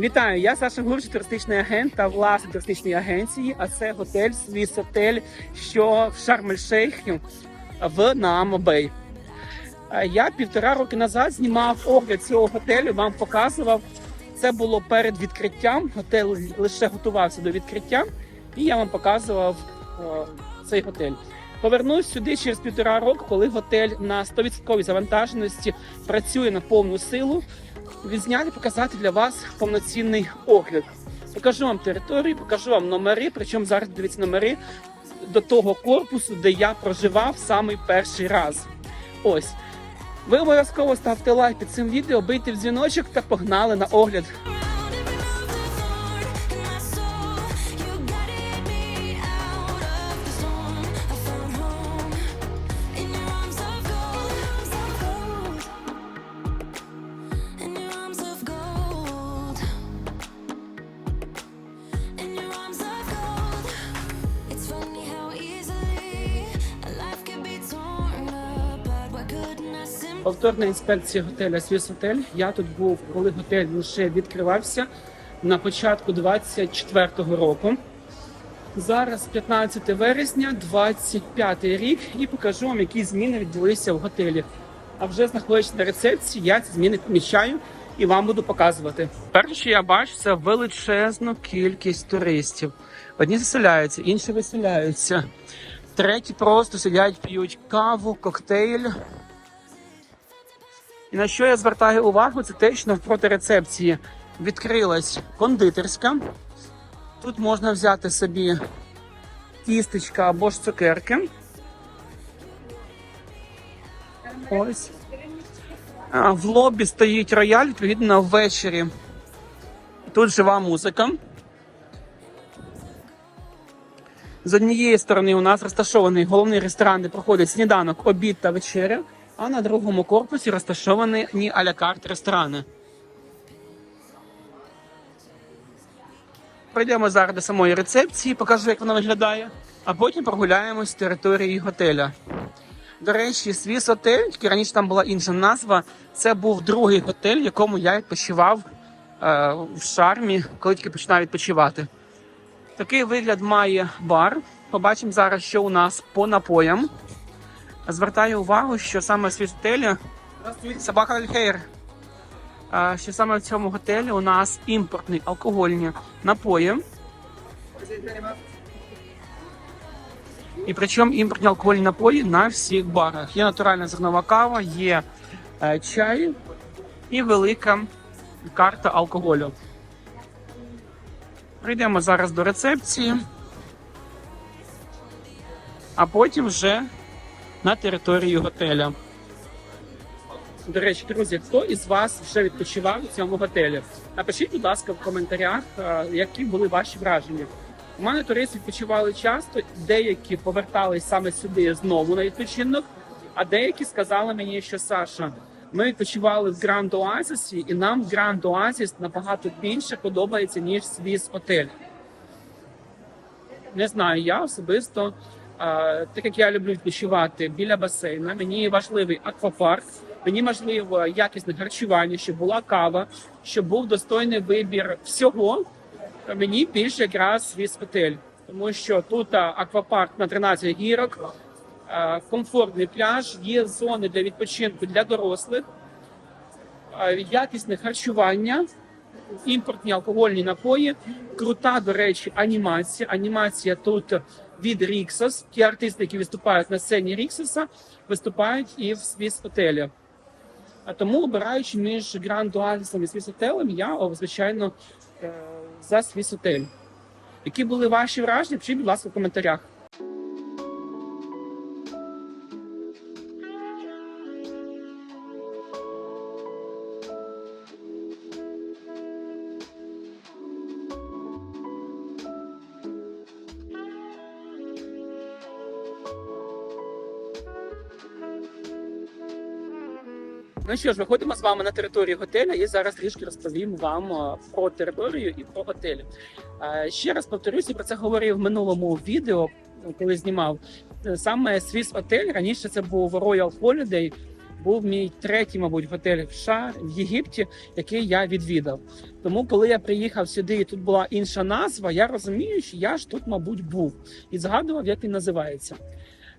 Вітаю, я Саша Гурч, туристичний агент та власник туристичної агенції. А це готель Свіс Отель, що в Шарм-ель-Шейхі в Наамобей. Я півтора роки назад знімав огляд цього готелю, вам показував. Це було перед відкриттям. Готель лише готувався до відкриття, і я вам показував о, цей готель. Повернусь сюди через півтора року, коли готель на 100% завантаженості працює на повну силу. Відзняти, показати для вас повноцінний огляд. Покажу вам територію, покажу вам номери. Причому зараз дивіться номери до того корпусу, де я проживав самий перший раз. Ось. Ви обов'язково ставте лайк під цим відео, бийте в дзвіночок та погнали на огляд. Повторна інспекція готеля Свіс Готель. Я тут був, коли готель лише відкривався на початку 24-го року. Зараз 15 вересня, 25 рік, і покажу вам, які зміни відбулися в готелі. А вже знаходячись на рецепції, я ці зміни поміщаю і вам буду показувати. Перше, що я бачу, це величезну кількість туристів. Одні заселяються, інші виселяються. Треті просто сидять, п'ють каву, коктейль. І на що я звертаю увагу, це те, що навпроти рецепції відкрилась кондитерська. Тут можна взяти собі тістечка або ж цукерки. Ось. В лобі стоїть рояль, відповідно, ввечері. Тут жива музика. З однієї сторони у нас розташований головний ресторан, де проходить сніданок, обід та вечеря, а на другому корпусі розташовані а-ля карт ресторани. Пройдемо зараз до самої рецепції, покажу, як вона виглядає, а потім прогуляємось територією готеля. До речі, Свіс Отель, тільки раніше там була інша назва. Це був другий готель, в якому я відпочивав е, в шармі, коли тільки починав відпочивати. Такий вигляд має бар. Побачимо зараз, що у нас по напоям. Звертаю увагу, що саме в Свіс Отелі собака Альхейр. Що саме в цьому готелі у нас імпортні алкогольні напої. І причому імпортні алкогольні напої на всіх барах. Є натуральна зернова кава, є е, чай і велика карта алкоголю. Прийдемо зараз до рецепції, а потім вже на територію готеля. До речі, друзі, хто із вас вже відпочивав у цьому готелі? Напишіть, будь ласка, в коментарях, е, які були ваші враження. У мене туристи відпочивали часто, деякі повертались саме сюди знову на відпочинок, а деякі сказали мені, що Саша, ми відпочивали в Гранд Оазісі, і нам Гранд Оазіс набагато більше подобається, ніж Свіс Отель. Не знаю, я особисто, так як я люблю відпочивати біля басейна, мені важливий аквапарк, мені важливо якісне харчування, щоб була кава, щоб був достойний вибір всього. Мені більше якраз Свіс Отель, тому що тут аквапарк на 13 гірок, комфортний пляж, є зони для відпочинку для дорослих, якісне харчування, імпортні алкогольні напої, крута, до речі, анімація. Анімація тут від Ріксос. Ті артисти, які виступають на сцені Ріксоса, виступають і в Свіс Отелі. А тому, обираючи між Гранд Оазісом і Свіс Отелем, я, звичайно, е, за Свіс Отель. Які були ваші враження? Пишіть, будь ласка, в коментарях. Ну що ж, виходимо з вами на територію готеля і зараз трішки розповім вам е, про територію і про готель. Е, Ще раз повторюся, про це говорив в минулому відео, коли знімав. Е, Саме Swiss Hotel, раніше це був Royal Holiday, був мій третій, мабуть, готель в США в Єгипті, який я відвідав. Тому, коли я приїхав сюди, і тут була інша назва, я розумію, що я ж тут, мабуть, був і згадував, як він називається.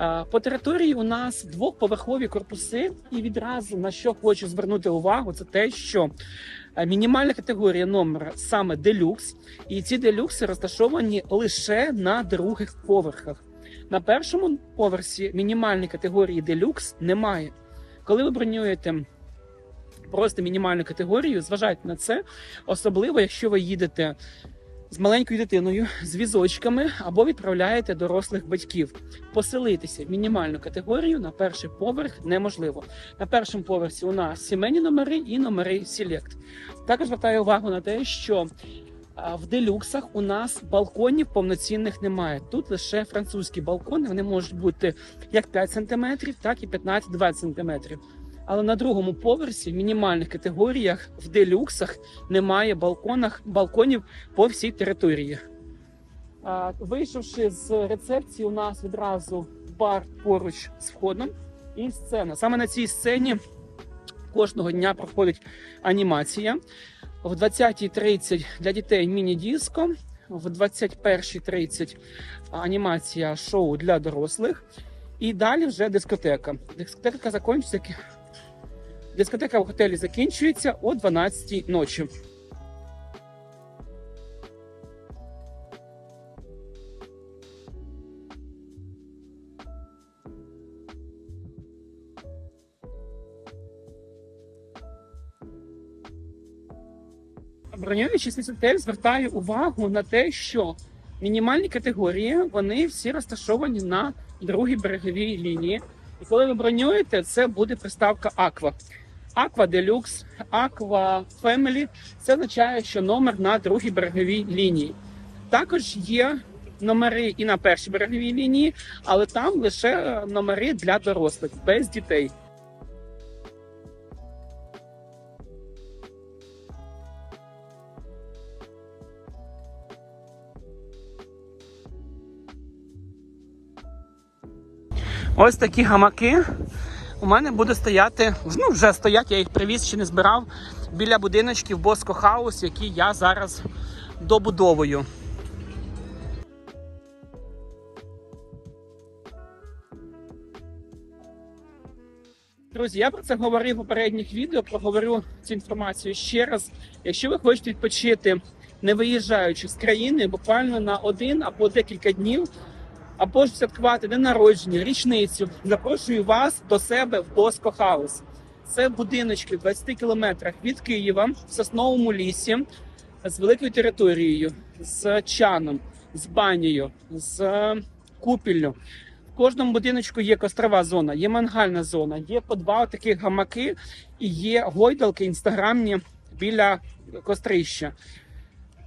Е, По території у нас двохповерхові корпуси, і відразу на що хочу звернути увагу, це те, що е, мінімальна категорія номера саме делюкс, і ці делюкси розташовані лише на других поверхах. На першому поверсі мінімальної категорії делюкс немає. Коли ви бронюєте просто мінімальну категорію, зважайте на це, особливо якщо ви їдете з маленькою дитиною, з візочками або відправляєте дорослих батьків. Поселитися в мінімальну категорію на перший поверх неможливо. На першому поверсі у нас сімейні номери і номери Select. Також звертаю увагу на те, що в делюксах у нас балконів повноцінних немає. Тут лише французькі балкони. Вони можуть бути як 5 см, так і 15-20 см. Але на другому поверсі в мінімальних категоріях в делюксах немає балконах, балконів по всій території. Вийшовши з рецепції, у нас відразу бар поруч з входом і сцена. Саме на цій сцені кожного дня проходить анімація. В 20.30 для дітей міні-диско, в 21.30 анімація шоу для дорослих. І далі вже дискотека. Дискотека закінчиться. Дискотека в готелі закінчується о 12 ночі. Бронюючись на готель, звертаю увагу на те, що мінімальні категорії вони всі розташовані на другій береговій лінії. І коли ви бронюєте, це буде приставка Aqua. Aqua Deluxe, Aqua Family. Це означає, що номер на другій береговій лінії. Також є номери і на першій береговій лінії, але там лише е, номери для дорослих, без дітей. Ось такі гамаки у мене буде стояти, ну вже стоять, я їх привіз, ще не збирав, біля будиночків Боско Хаус, які я зараз добудовую. Друзі, я про це говорив в попередніх відео, проговорю цю інформацію ще раз. Якщо ви хочете відпочити, не виїжджаючи з країни, буквально на один або декілька днів, або ж святкувати день народження, річницю, запрошую вас до себе в Боско Хаус. Це будиночки в 20 кілометрах від Києва в сосновому лісі з великою територією, з чаном, з банею, з купіллю. В кожному будиночку є кострова зона, є мангальна зона, є по два таких гамаки і є гойдалки інстаграмні біля кострища.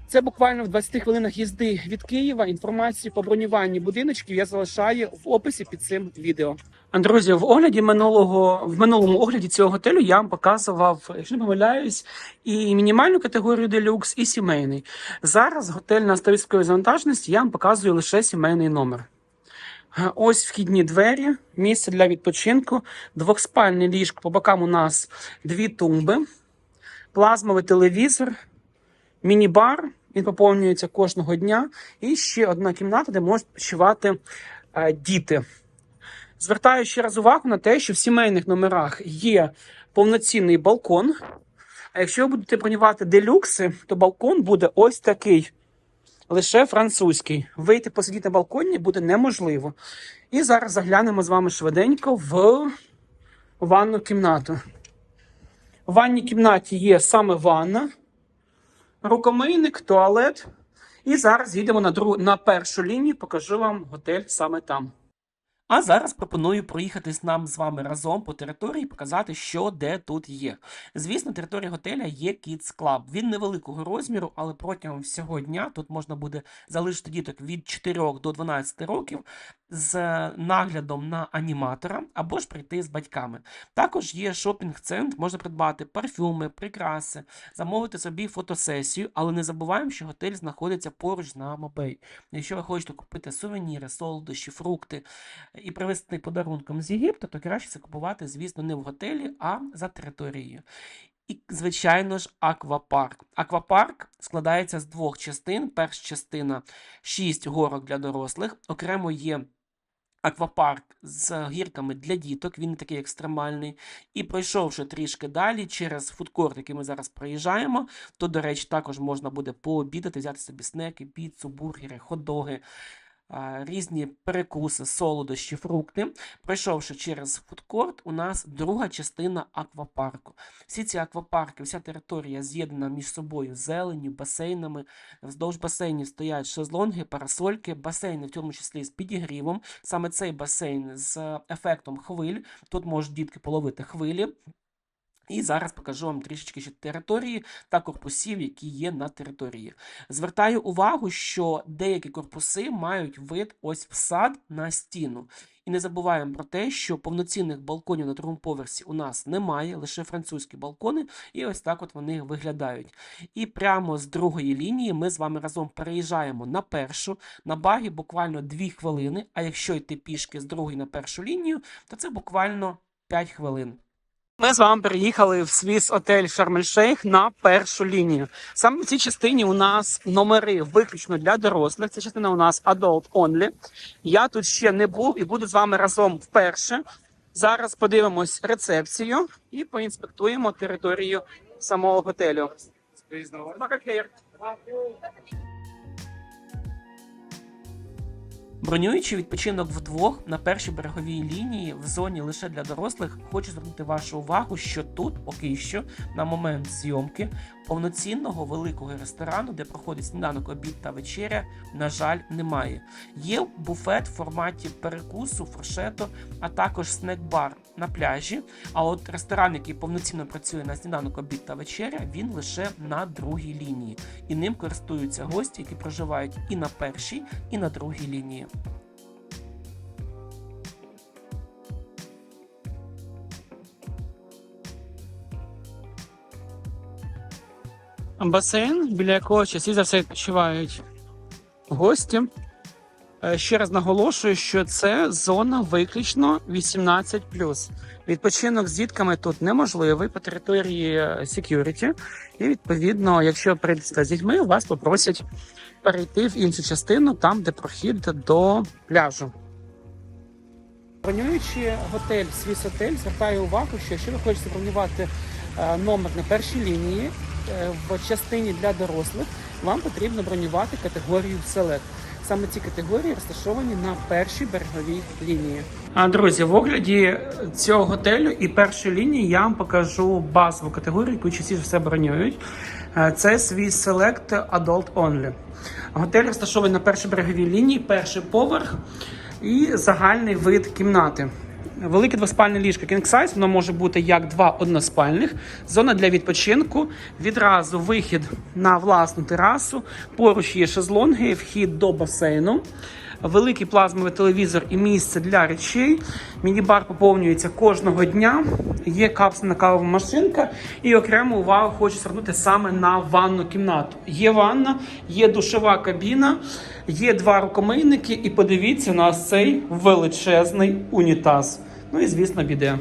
Це буквально в 20 хвилинах їзди від Києва. Інформацію по бронюванні будиночків я залишаю в описі під цим відео. Друзі, в огляді минулого в минулому огляді цього готелю я вам показував, якщо не помиляюсь, і мінімальну категорію делюкс, і сімейний. Зараз готель на 100% завантаженості я вам показую лише сімейний номер. Ось вхідні двері, місце для відпочинку, двохспальний ліжко. По бокам у нас дві тумби, плазмовий телевізор, міні-бар. Він поповнюється кожного дня. І ще одна кімната, де можуть почувати е, діти. Звертаю ще раз увагу на те, що в сімейних номерах є повноцінний балкон. А якщо ви будете бронювати делюкси, то балкон буде ось такий. Лише французький. Вийти посидіти на балконі буде неможливо. І зараз заглянемо з вами швиденько в ванну кімнату. В ванній кімнаті є саме ванна, рукомийник, туалет. І зараз їдемо на, другу на першу лінію, покажу вам готель саме там. А зараз пропоную проїхатись нам з вами разом по території, показати, що де тут є. Звісно, територія готеля є Kids Club. Він невеликого розміру, але протягом всього дня тут можна буде залишити діток від 4 до 12 років з наглядом на аніматора або ж прийти з батьками. Також є шопінг-центр, можна придбати парфюми, прикраси, замовити собі фотосесію, але не забуваємо, що готель знаходиться поруч на Мобей. Якщо ви хочете купити сувеніри, солодощі, фрукти, і привезти подарунком з Єгипту, то краще це купувати, звісно, не в готелі, а за територією. І, звичайно ж, аквапарк. Аквапарк складається з двох частин. Перша частина 6 горок для дорослих. Окремо є аквапарк з гірками для діток, він не такий екстремальний. І пройшовши трішки далі через фудкорт, який ми зараз проїжджаємо, то, до речі, також можна буде пообідати, взяти собі снеки, піцу, бургери, хот-доги. Різні перекуси, солодощі, фрукти. Пройшовши через фудкорт, у нас друга частина аквапарку. Всі ці аквапарки, вся територія з'єднана між собою зеленню, басейнами. Вздовж басейнів стоять шезлонги, парасольки, басейни, в тому числі з підігрівом. Саме цей басейн з ефектом хвиль. Тут можуть дітки половити хвилі. І зараз покажу вам трішечки ще території та корпусів, які є на території. Звертаю увагу, що деякі корпуси мають вид ось в сад на стіну. І не забуваємо про те, що повноцінних балконів на другому поверсі у нас немає, лише французькі балкони, і ось так от вони виглядають. І прямо з другої лінії ми з вами разом переїжджаємо на першу. На багі буквально 2 хвилини. А якщо йти пішки з другої на першу лінію, то це буквально 5 хвилин. Ми з вами приїхали в свіс отель Шарм-ель-Шейх на першу лінію. Саме в цій частині у нас номери виключно для дорослих. Ця частина у нас adult only. Я тут ще не був і буду з вами разом вперше. Зараз подивимось рецепцію і поінспектуємо територію самого готелю. Бронюючи відпочинок вдвох на першій береговій лінії в зоні лише для дорослих, хочу звернути вашу увагу, що тут поки що, на момент зйомки, повноцінного великого ресторану, де проходить сніданок, обід та вечеря, на жаль, немає. Є буфет в форматі перекусу, фуршету, а також снек-бар на пляжі. А от ресторан, який повноцінно працює на сніданок, обід та вечеря, він лише на другій лінії. І ним користуються гості, які проживають і на першій, і на другій лінії. Басейн, біля якого часів за все відпочивають гості. Е, Ще раз наголошую, що це зона виключно 18 Відпочинок з дітками тут неможливий по території е, security. І відповідно, якщо прийдете з дітьми, вас попросять перейти в іншу частину, там, де прохід до пляжу. Бронюючи готель Свіс Отель, звертаю увагу, що якщо ви хочете бронювати е, номер на першій лінії в частині для дорослих, вам потрібно бронювати категорію Select. Саме ці категорії розташовані на першій береговій лінії. А друзі, в огляді цього готелю і першої лінії я вам покажу базову категорію, яку частіше все бронюють. Е, Це свій Select Adult Only. Готель розташований на першій береговій лінії, перший поверх і загальний вид кімнати. Велике двоспальне ліжко King Size, воно може бути як два односпальних, зона для відпочинку, відразу вихід на власну терасу, поруч є шезлонги, вхід до басейну, великий плазмовий телевізор і місце для речей. Міні-бар поповнюється кожного дня. Є капсульна кавова машинка, і окрему увагу хочу звернути саме на ванну кімнату. Є ванна, є душова кабіна, є два рукомийники, і подивіться на нас цей величезний унітаз. Ну і звісно, біде.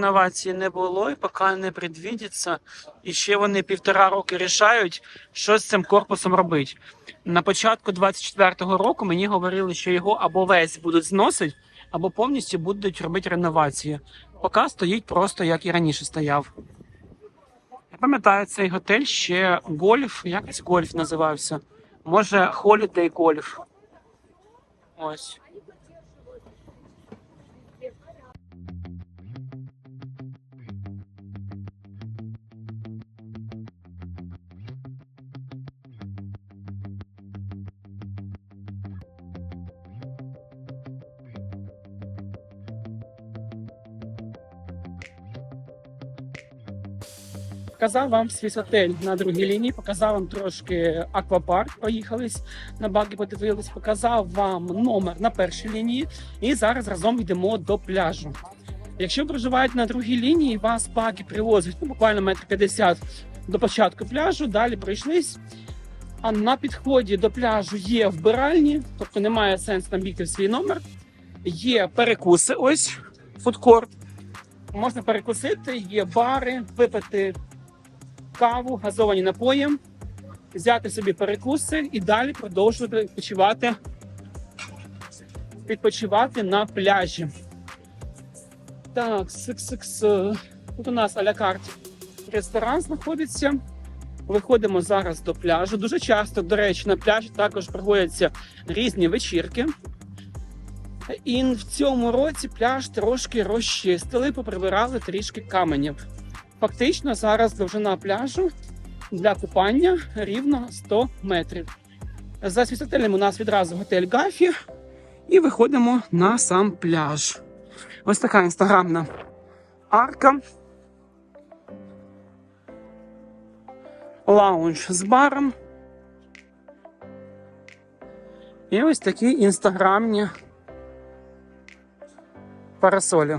Реновації не було і поки не предвідиться. І ще вони півтора роки рішають, що з цим корпусом робити. На початку 24-го року мені говорили, що його або весь будуть зносити, або повністю будуть робити реновації. Поки стоїть просто як і раніше стояв. Я пам'ятаю цей готель ще гольф, якось гольф називався. Може, Holiday Golf. Ось. Показав вам свій отель на другій лінії, показав вам трошки аквапарк. Поїхались на баги, подивились, показав вам номер на першій лінії, і зараз разом йдемо до пляжу. Якщо проживаєте на другій лінії, вас баги привозять ну, буквально метр п'ятдесят до початку пляжу, далі пройшлись. А на підході до пляжу є вбиральні, тобто немає сенсу там бігти в свій номер. Є перекуси, ось фудкорт. Можна перекусити, є бари, випити каву, газовані напої, взяти собі перекуси і далі продовжувати відпочивати, відпочивати на пляжі. Так, сикс-сикс. Тут у нас а-ля ресторан знаходиться. Виходимо зараз до пляжу. Дуже часто, до речі, на пляжі також проводяться різні вечірки. І в цьому році пляж трошки розчистили, поприбирали трішки каменів. Фактично зараз довжина пляжу для купання рівно 100 метрів. За світотелем у нас відразу готель Гафі, і виходимо на сам пляж. Ось така інстаграмна арка. Лаунж з баром. І ось такі інстаграмні парасолі.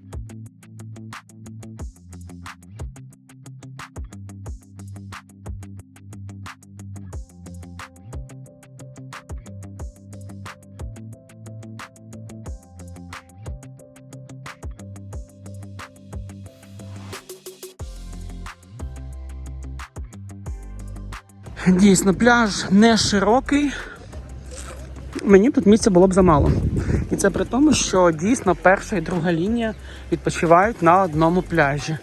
Дійсно, пляж не широкий. Мені тут місця було б замало. І це при тому, що дійсно перша і друга лінія відпочивають на одному пляжі.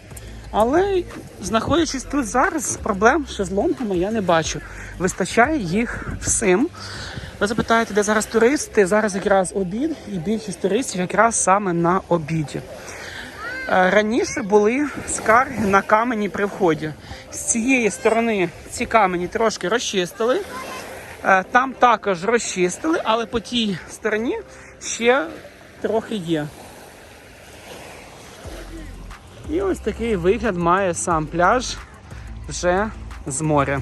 Але знаходячись тут зараз, проблем з шезлонгами я не бачу. Вистачає їх всім. Ви запитаєте, де зараз туристи? Зараз якраз обід, і більшість туристів якраз саме на обіді. Е, Раніше були скарги на камені при вході. З цієї сторони ці камені трошки розчистили. Е, Там також розчистили, але по тій стороні ще трохи є. І ось такий вигляд має сам пляж вже з моря.